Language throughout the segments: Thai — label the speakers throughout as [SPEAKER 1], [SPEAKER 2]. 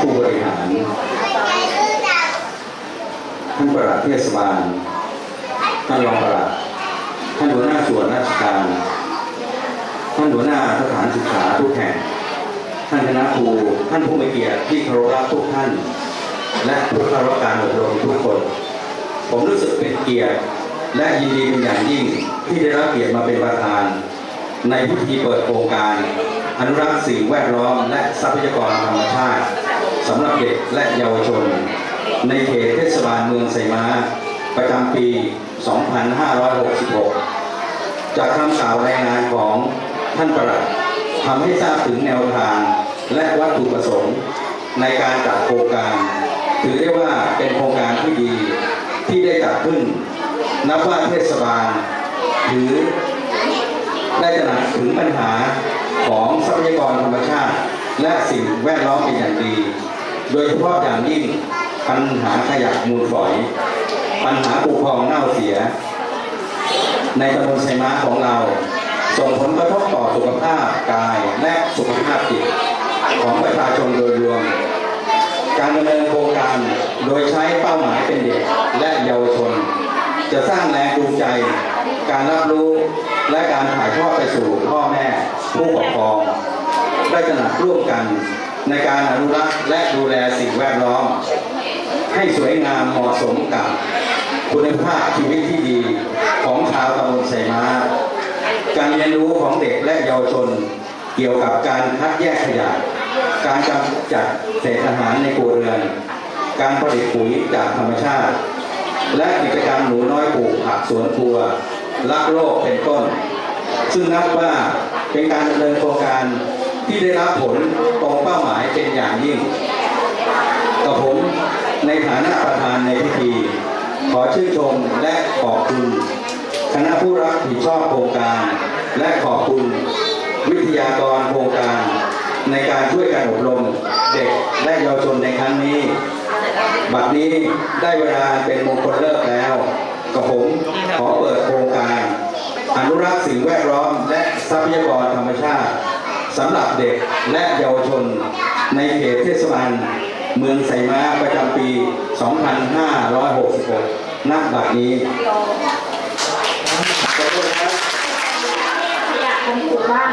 [SPEAKER 1] ผู้บริหาร ท่านประหลัดเทศบาล ท่านรองประหลัด ท่านหัวหน้าส่วนราชการ ท่านหัวหน้าสถานศึกษาทุกแห่ง ท่านคณะครู ท่านผู้มีเกียรติที่เคารพรักทุกท่าน และผู้เข้ารับการอบรมทุกคน ผมรู้สึกเป็นเกียรติและยินดีเป็นอย่างยิ่งที่ได้รับเกียรติมาเป็นประธาน ในพิธีเปิดโครงการอนุรักษ์สิ่งแวดล้อมและทรัพยากรธรรมชาติ สำหรับเด็กและเยาวชน ในเขตเทศบาลเมืองไซมาประจำปี 2566 จากคำกล่าวรายงานของท่านประหลัดทำให้ทราบถึงแนวทาง และวัตถุประสงค์ ในการจัดโครงการ ถือได้ว่าเป็นโครงการที่ดีที่ได้จัดขึ้น นับว่าเทศบาลถือได้ตระหนักถึงปัญหาของทรัพยากรธรรมชาติ และสิ่งแวดล้อมเป็นอย่างดี โดยเฉพาะอย่างยิ่งปัญหาขยะมูลฝอย ปัญหาปกครองเน่าเสีย ในตำบลไซม้าของเรา ส่งผลกระทบต่อสุขภาพกายและสุขภาพจิตของประชาชนโดยรวม การดำเนินโครงการโดยใช้เป้าหมายเป็นเด็กและเยาวชน จะสร้างแรงจูงใจ การรับรู้และการถ่ายทอดไปสู่พ่อแม่ผู้ปกครองได้ตระหนักร่วมกัน ในการอนุรักษ์และดูแลสิ่งแวดล้อม ให้สวยงามเหมาะสมกับ คุณภาพชีวิตที่ดีของชาวตำบลไซมาการเรียนรู้ของเด็กและเยาวชน เกี่ยวกับการคัดแยกขยะ การกำจัดเศษอาหารในครัวเรือน การผลิตปุ๋ยจากธรรมชาติ และกิจกรรมหนูน้อยปลูกผักสวนครัวรักโลกเป็นต้น ซึ่งนับว่าเป็นการดำเนินโครงการ ที่ได้รับผลตรงเป้าหมายเป็นอย่างยิ่งกับผมในฐานะประธานในพิธี ขอชื่นชมและขอบคุณคณะผู้รับผิดชอบโครงการ และขอบคุณวิทยากรโครงการ ในการช่วยการอบรมเด็กและเยาวชนในครั้งนี้ บัดนี้ได้เวลาเป็นมงคลเลิกแล้วกับผมขอเปิดโครงการ อนุรักษ์สิ่งแวดล้อมและทรัพยากรธรรมชาติ สำหรับเด็กและเยาวชน ในเขตเทศบาลเมืองไซม้าประจำปี 2566ณบัดนี้ขอบคุณครับ
[SPEAKER 2] อยากเป็นถูกบ้าง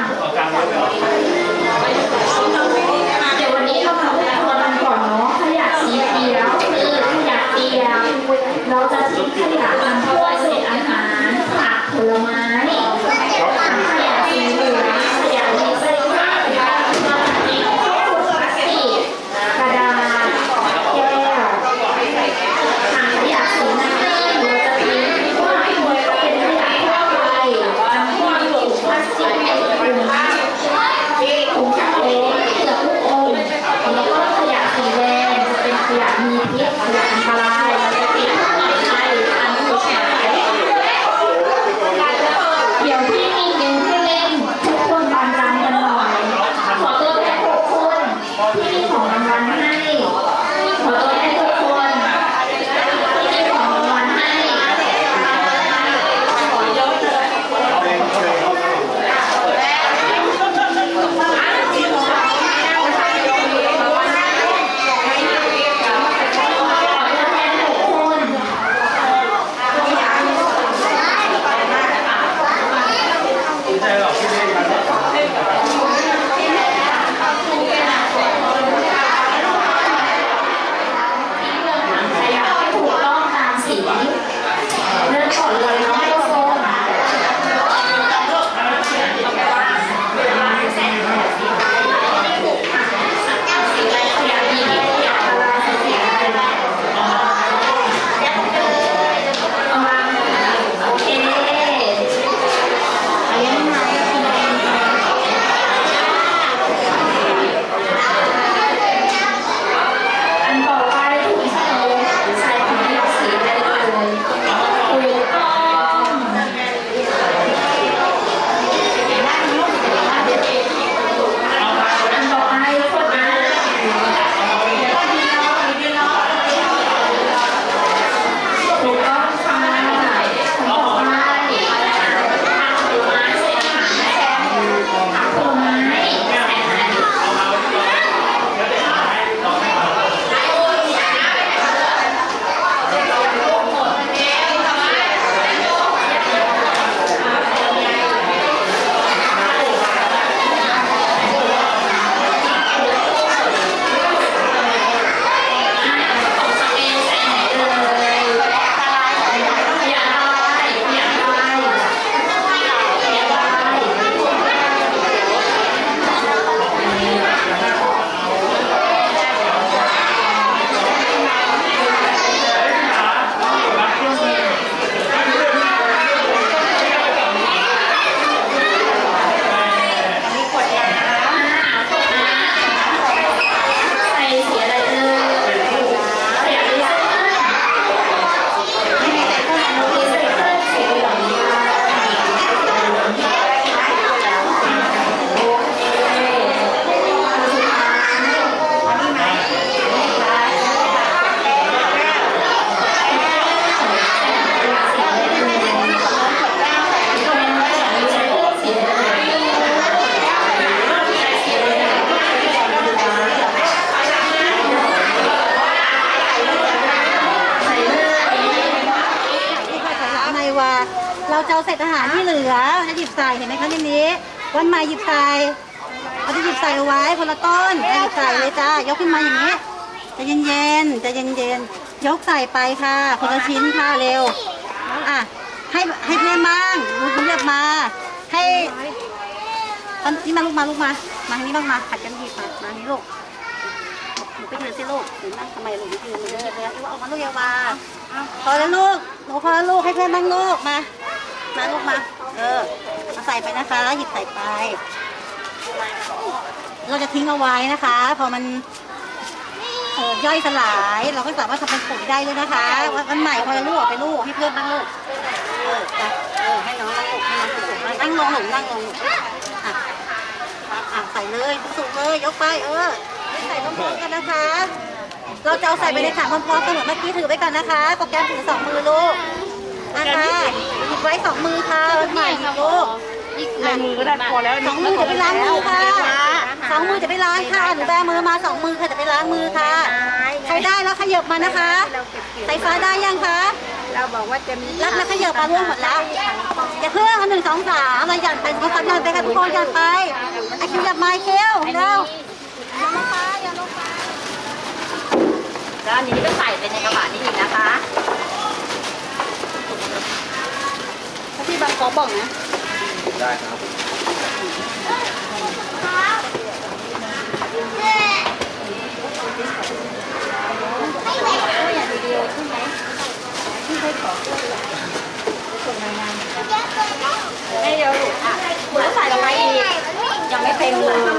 [SPEAKER 3] เดี๋
[SPEAKER 2] ยววันนี้เรามาพูดตัวกันก่อนเนาะขยะสีเขียวคือขยะเปียกเราจะทิ้งขยะทางพวกเจะ
[SPEAKER 3] เอาเศษอาหารที่เหลือจะหยิบใส่เห็นไหมคะในนี้ วันใหม่หยิบใส่เราจะหยิบใส่เอาไว้คนละต้นจะหยิบใส่เลยจ้ายกขึ้นมาอย่างนี้ใจะเย็นๆใจะเย็นๆยกใส่ไปค่ะคนละชิ้นค่ะเร็วอะให้ให้เพื่อนบ้างลูกเรียกมาให้ตอนนี้มาลูกมาลูกมามาทางนี้บ้างมาผัดกันหยิบมามาทางนี้ลูกหนูไปยืนสิลูกหนูนั่งทำไมลูกไม่ยืนเลยเลยเลยว่าออกมาลูกอยาวาพอแล้วลูกหนูพอแล้วลูกให้เพื่อนบ้างลูกมา มาลูกมา เออเอาใส่ไปนะคะ แล้วหยิบใส่ไป เราจะทิ้งเอาไว้นะคะ พอมันเออย่อยสลาย เราก็สามารถทำเป็นปุ๋ยได้ด้วยนะคะวันใหม่พอแล้วลูกเอาไปลูกให้เพื่อนบ้างลูก เออจ้ะเออให้น้องลูกให้น้องสุกนั่งลงหนูนั่งลงอะอะใส่เลยสุกเลยยกไปเออใส่พร้อมๆกันนะคะ เราจะเอาใส่ไปในถังพร้อมๆกันเหมือนเมื่อกี้ถือไว้ก่อนนะคะ โปรแกรมถือสองมือลูกนะคะ บไว้สองมือค่ะวันใหม่หยิบลูก
[SPEAKER 4] ในมือก็ได้พอแล้ว
[SPEAKER 3] สองมือจะไปล้างมือค่ะสองมือจะไปล้างค่ะหนูแบมือมาสองมือค่ะจะไปล้างมือค่ะ ใครได้แล้วขยับมานะคะไฟฟ้าได้ยังคะ
[SPEAKER 4] เราบอกว่าจะมี
[SPEAKER 3] รับแล้วขยับมาร่วมหมดแล้วอย่าเพิ่งเอาหนึ่งสองสามเราหยันไปเขาหยันไปค่ะทุกคนหยันไปไอคิวหยับไม้เคี้ยวเร็ว
[SPEAKER 4] แล้วอันนี้ก็ใส่ไปในกระบะนี้อีกนะคะ
[SPEAKER 3] พี่บางกอบอกนะ
[SPEAKER 1] ได้ครับ
[SPEAKER 4] ไม่เดี๋ยวอะคุณก็ใส่ลงไปอีกยังไม่เต็มเลยเร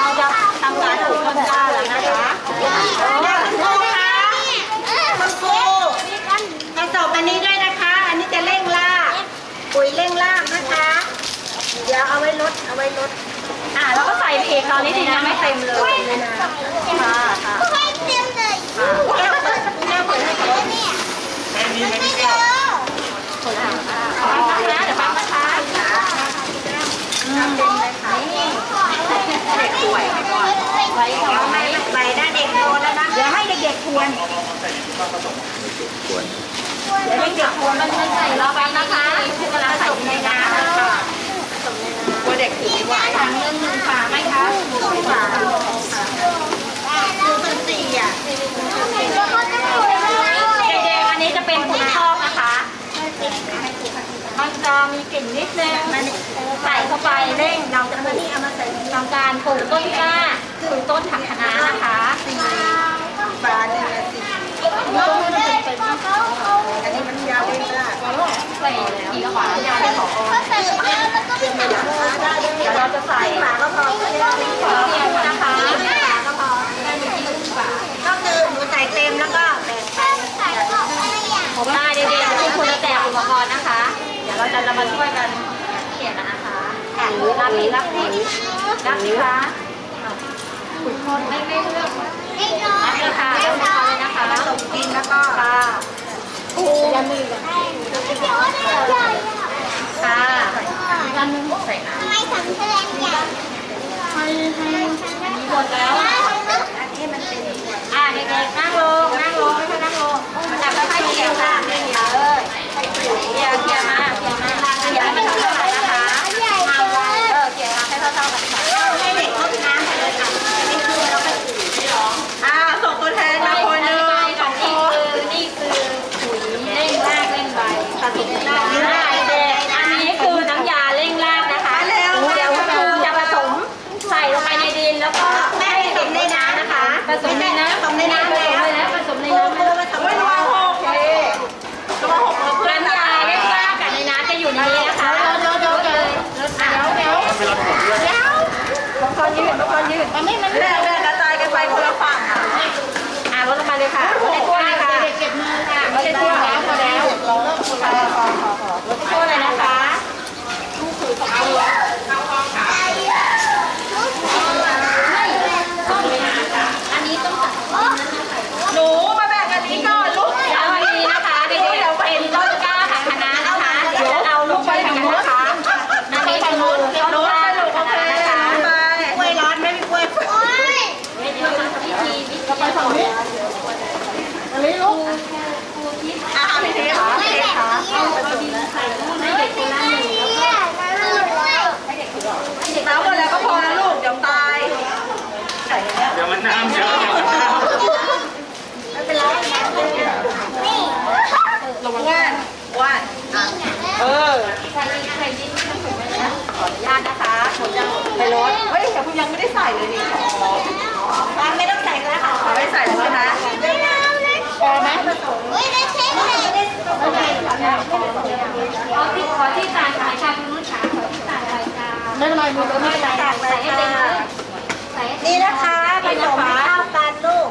[SPEAKER 4] าจะทำการถูกต้นกล้าแล้วนะคะคุณครูคะคุณครูกระสอบอันนี้ด้ ลดเอาไว้ลดอ่าแล้วก็ใส่ไปอีกตอนนี้ดินยังไม่เต็มเลยค่ะค่ะแก้วแก้วเปิดให้ก่อน ฟังนะคะเดี๋ยวฟังนะคะเด็กป่วยก่อนไว้ก่อนไหมใส่ด้านเด็กโตแล้วนะเดี๋ยวให้เด็กๆทวนเดี๋ยวให้เด็กทวนมันไม่ใส่รอแป๊บนะคะคุณกำลังใส่ในน้ำนะคะกลัวเด็กถือไม่ไหวถังเงินหนึ่งฝาไหมคะหนึ่งฝาหนึ่งส่วนสี่อะเด็กๆอันนี้จะเป็นปุ๋ยคอกนะคะ มันจะมี กลิ่นนิดนึงมันใส่เข้าไปเร่งเราจะมานี่เอามาใส่ทำการปลูกต้นกล้าปลูกต้นผักคะน้านะคะบานเนี่ยสิต้นมันเป็นเป็นอันนี้มันยาวเลยค่ะใส่กี่ขวายาวได้ขอเดี๋ยวเราจะใส่ฝาก็พอเพียงนะคะฝาก็พอได้มีที่ฝาก็คือหนูใส่เต็มแล้วก็แบ่งผมได้เด็กๆทุกคนจะแจกอุปกรณ์นะคะเดี๋ยวเราจะมาช่วยกันเขียนนะคะรับนี่รับนี่รับนี่คะขุดคนไม่ไม่เลือกรับเลยค่ะเลือกเลยนะคะผสมดินแล้วก็ค่ะปูยันมือกันค่ะยันมือใส่น้ำหมดแล้วอ่าเด็กๆนั่งลงนั่งลงไม่ใช่นั่งลงจับค่อยๆเขี่ยค่ะ เกี่ยเลยเกี่ยเขี่ยมาเขี่ยมาเกี่ยให้มันเท่าๆกันนะคะเออเกี่ยมาให้เท่าๆกันค่ะให้เด็กเข้าน้ำไปเลยค่ะนี่คือเราไปอ่าส่งตัวแทนมาคนหนึ่งสองคนนี่คือปุ๋ยเร่งรากเร่งใบผสมน้ำเด็กอันนี้คือน้ำยาเร่งรากนะคะเดี๋ยวคุณครูจะผสมใส่ลงไปในดินแล้วก็ให้เด็กในน้ำนะคะ ผสมในน้ำผสมในน้ำแล้วผสมในน้ำผสมในน้ำโอเคตัวหกเพื่อนยาเล่นซ่ากับในน้ำจะอยู่ในนี้นะคะเดี๋ยวเดี๋ยวเดี๋ยวเดี๋ยวเดี๋ยวเดี๋ยว บางคนยืดบางคนมันไม่มันแรื่องเรื่องกระจายกันไปคนละฝั่งค่ะอ่าลดลงมาเลยค่ะไม่ได้กล้วยค่ะเก็บมือค่ะไม่ได้กล้วยแล้วพอแล้วเราเลิกพอพอพอพอลดกล้วยเลยนะคะลูกคือของเราอันนี้ต้องตัด หนูมาแบ่งกันนี้ก่อนลูกเอาอันนี้นะคะเด็กๆเป็นต้นกล้าผักคะน้านะคะ เดี๋ยวเอาลูกไปทางนั้นนะคะอันนี้คือต้นกล้าผักคะน้านะคะกล้วยร้อนไม่มีกล้วยเดี๋ยวทำพิธีพิธี ไปฝั่งนี้อันนี้ลูกครูทิพย์อะพี่เทพพี่เทพค่ะเอาดินใส่ลูกให้เด็กคนละหนึ่งแล้วก็
[SPEAKER 5] น้ำหมดแล้วก็พอแล้วลูกเดี๋ยวตาย
[SPEAKER 6] เดี๋ยวมันน้ำเยอะเดี๋ยวมันน้ำ
[SPEAKER 5] ลงว่านว่านเออ
[SPEAKER 4] ใส่ใส่ดินให้ถูกไหมนะ
[SPEAKER 5] ขออนุญาตนะคะผมยังไปรถเฮ้ยแต่คุณยังไม่ได้ใส่เลยนี่อ๋อไม่ต้องใส่แล้วค่ะไม่ใส่แล้วนะคะ พอไหม
[SPEAKER 4] เอาที่ขอที่ตากสายชาคุณนุ่นขาขอที่ตากสายชา
[SPEAKER 5] ไม่เป็นไรมือก็ไม่เป็นไร
[SPEAKER 4] ใส่ให้เต็มเลยใส่ให้เต็ม
[SPEAKER 7] นี่นะคะผสมให้เข้ากันลูก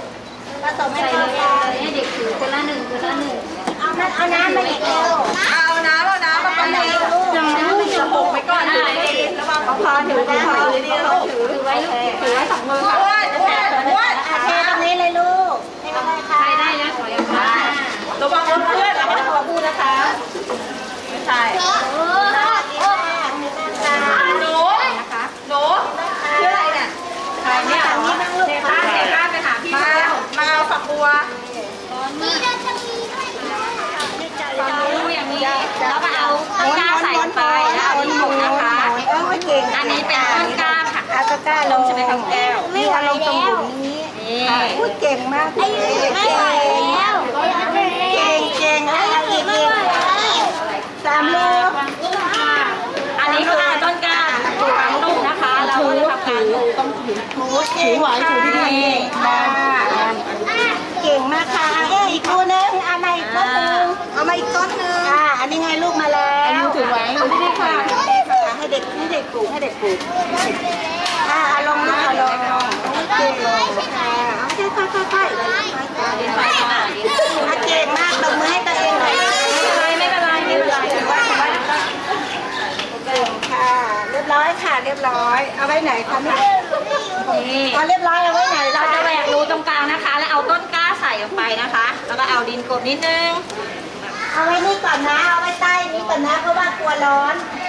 [SPEAKER 7] ผสมให้
[SPEAKER 4] ใส่
[SPEAKER 7] เข้า
[SPEAKER 4] เลย
[SPEAKER 7] กัน
[SPEAKER 4] ให้เด็กถือคนละหนึ่งคนละหนึ่ง
[SPEAKER 7] เอาน้ำเอาน้ำมาอีกเร็ว
[SPEAKER 5] เอาน้ำเอาน้ำมาก่อนเลยยังไม่จะหกไปก่อนถือดีๆระวังของพอถือของพอดีๆเราถือ
[SPEAKER 4] ถือไว้ลูกถือไว้สองมือค่ะ
[SPEAKER 7] ระ
[SPEAKER 4] วั
[SPEAKER 5] งรถเพื่อนเราไม่ต้องขอพูดนะคะ ไม่ใช่
[SPEAKER 4] เออ
[SPEAKER 5] หนูนะคะหนูชื่ออะไรเนี่ยใครเนี่ยเด็กข้าเด็กข้าไปหาพี่มามาเอาฝักบัวฝักบัวอย่างนี้แล้วก็เอาต้นกล้าใส่ลงไปแล้วเอาดินลงนะคะ
[SPEAKER 7] เออเก่ง
[SPEAKER 5] อันนี้เป็นต้นกล้าค่ะ
[SPEAKER 7] เอาตะกร้าลง
[SPEAKER 5] ใช่ไหมคะแก้ว
[SPEAKER 7] นี่เอาลงตรงหลุมนี้
[SPEAKER 5] นี่
[SPEAKER 7] พูดเก่งมากเลยเก่งเก่งเก่งแล้วเอาอีกอีกสามลูก
[SPEAKER 5] อันนี้คือต้นกล้าปลูกฝังลูกนะคะ เราก็จะทำการปลูกต้องถือ
[SPEAKER 7] ถูถือไหวถือดีๆมาเก่งมากค่ะเอ้ยอีกคู่นึงเอามาอีกต้นนึงเอามาอีกต้นนึงอ่าอันนี้ไงลูกมาแล้วถือไว้ถือดีๆค่ะให้เด็กให้เด็กปลูกให้เด็กปลูกอ่าเอาลงลูกเอาลงเก่งค่อาค่อยค่อยค่อยเก่งมากตบมือให้ตัวเองหน่อย
[SPEAKER 5] ไม่เป็นไรไม่เป็นไรถือว่าถือว่า
[SPEAKER 7] เก่งค่ะ เรียบร้อยค่ะเรียบร้อย เอาไว้ไหนคะเนี่
[SPEAKER 5] นี่
[SPEAKER 7] เอาเรียบร้อยเอาไว้ไหน
[SPEAKER 5] เรา
[SPEAKER 7] เรา
[SPEAKER 5] จะ
[SPEAKER 7] จะ
[SPEAKER 5] แหว
[SPEAKER 7] แหว
[SPEAKER 5] ก
[SPEAKER 7] ก
[SPEAKER 5] รูตรงกลางนะคะ แล้วเอาต้นกล้าใส่ลงไปนะคะ แล้วก็เอาดินกลบนิดนึง
[SPEAKER 7] เอาไว้นี่ก่อนนะ เอาไว้ใต้นี้ก่อนนะ เพราะว่ากลัวร้อน
[SPEAKER 5] อ